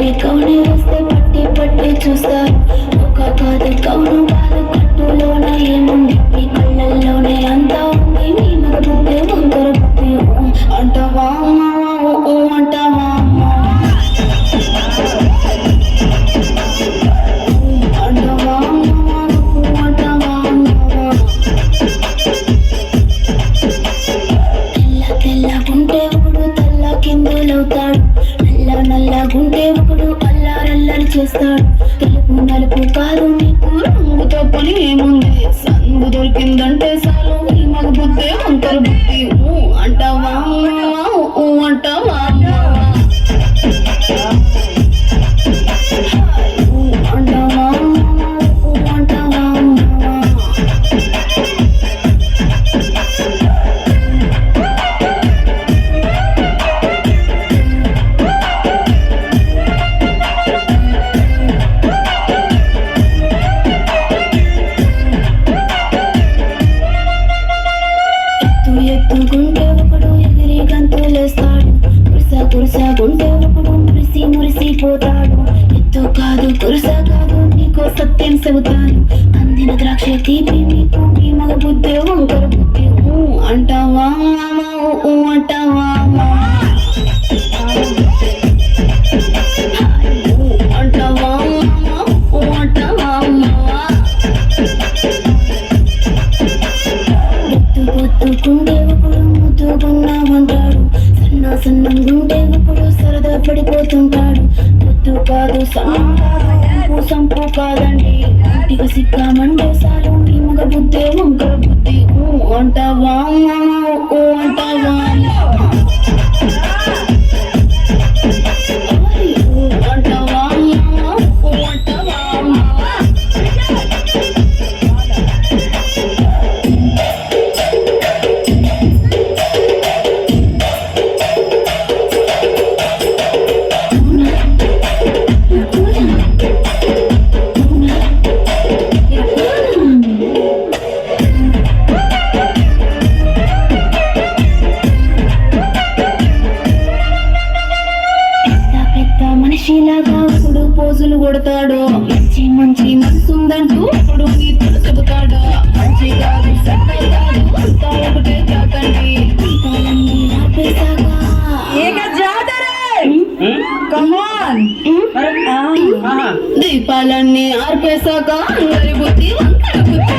పట్టి కౌని వస్తే పట్టి పట్టి చూస్తారు ఒక కాదు కౌను కాదు కట్టులోన ఏముంది? మీ కళ్ళల్లోనే అంతా ఉంది. నీ మగ బుద్ధి వంకర బుద్ధి అంటావా అమ్మా, ఓ, ఓ అంటావా అమ్మా? తెల్ల తెల్లగుంటే ఒకడు తెల్ల కిందులవుతాడు. నల్ల ఒకడు అల్లారల్లరి చేస్తాడు. తెలుపు నలుపు కాదు నీకు రంగుతో పని ఏముంది సందు దొరికిందంటే చాలు ఈ మగ బుద్ధి. వంకర బుద్ధి అంటావా అంటావా. అనుకుంటే ఒకడు ఎగిరి గంతులేస్తాడు కురుస కురుస ఒకడు మురిసి మురిసిపోతాడు ఎత్తు కాదు కురుస కాదు నీకో సత్యం చెబుతాను. అందిన ద్రాక్ష తీపి నీకు మగ బుద్ధి వంకర బుద్ధి అంటావా అంటావా ముద్దుకున్నామంటాడు సన్న సన్నంగుంటే ఇప్పుడు సరదా పడిపోతుంటాడు. పొత్తు కాదు సంపు సంపు కాదండి. ఇంటికి సిక్కామంటే చాలు మీ మగ బుద్ధి వంకర బుద్ధి అంటావా పోజులు కొడతాడు? మంచి మంచి మనసుందంటూ ఇప్పుడు నీతులు చెబుతాడు? మంచి కాదు చెడ్డ కాదు అంతా ఒకటే కాకండి దీపాలన్నీ ఆర్పేశాక. అందరి బుద్ధి వంకర బుద్ధి.